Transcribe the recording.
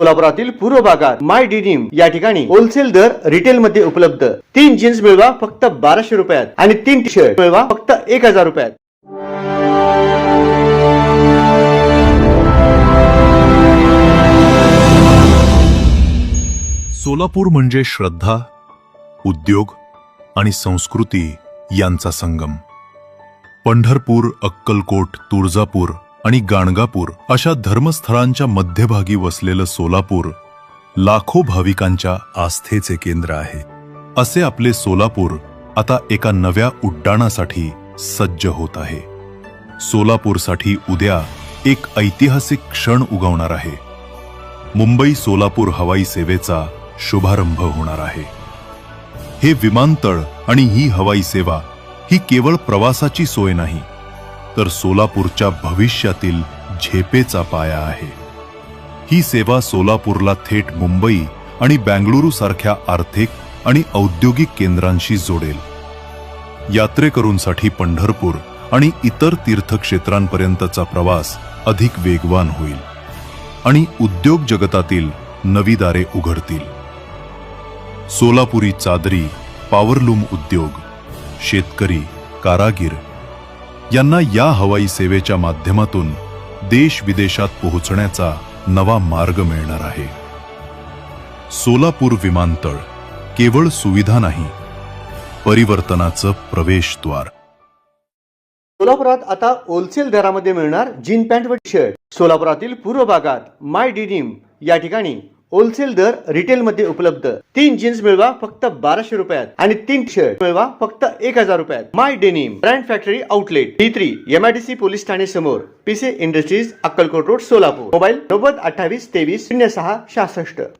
सोलापुरातील पूर्व भागात माय डिनिम या ठिकाणी होलसेल दर रिटेल मध्ये उपलब्ध. तीन जीन्स मिळवा फक्त बाराशे रुपयात आणि तीन टी शर्ट मिळवा फक्त एक हजार रुपयात. सोलापूर म्हणजे श्रद्धा उद्योग आणि संस्कृती यांचा संगम. पंढरपूर अक्कलकोट तुळजापूर आणि गाणगापूर अशा धर्मस्थळांच्या मध्यभागी वसलेलं सोलापूर लाखो भाविकांच्या आस्थेचे केंद्र आहे. असे आपले सोलापूर आता एका नव्या उड्डाणासाठी सज्ज होत आहे. सोलापूरसाठी उद्या एक ऐतिहासिक क्षण उगवणार आहे. मुंबई सोलापूर हवाई सेवेचा शुभारंभ होणार आहे. हे विमानतळ आणि ही हवाई सेवा ही केवळ प्रवासाची सोय नाही तर सोलापूरच्या भविष्यातील झेपेचा पाया आहे. ही सेवा सोलापूरला थेट मुंबई आणि बँगळुरू सारख्या आर्थिक आणि औद्योगिक केंद्रांशी जोडेल. यात्रेकरूंसाठी पंढरपूर आणि इतर तीर्थक्षेत्रांपर्यंतचा प्रवास अधिक वेगवान होईल आणि उद्योग जगतातील नवी दारे उघडतील. सोलापुरी चादरी पावरलूम उद्योग शेतकरी कारागीर यांना या हवाई सेवेच्या माध्यमातून देश विदेशात पोहोचण्याचा नवा मार्ग मिळणार आहे. सोलापूर विमानतळ केवळ सुविधा नाही परिवर्तनाचं प्रवेशद्वार. सोलापुरात आता होलसेल दरामध्ये मिळणार जीन पॅन्ट व शर्ट सोलापुरातील पूर्व भागात माय डिनिम या ठिकाणी होलसेल दर रिटेल मध्ये उपलब्ध. तीन जीन्स मिळवा फक्त बाराशे रुपयात आणि तीन शर्ट मिळवा फक्त एक हजार रुपयात. My denim brand factory outlet. D three MIDC police Thane समोर. पीसे industries Akkalkot road Solapur. Mobile नव्वद अठ्ठावीस तेवीस शून्य सहा सहासष्ट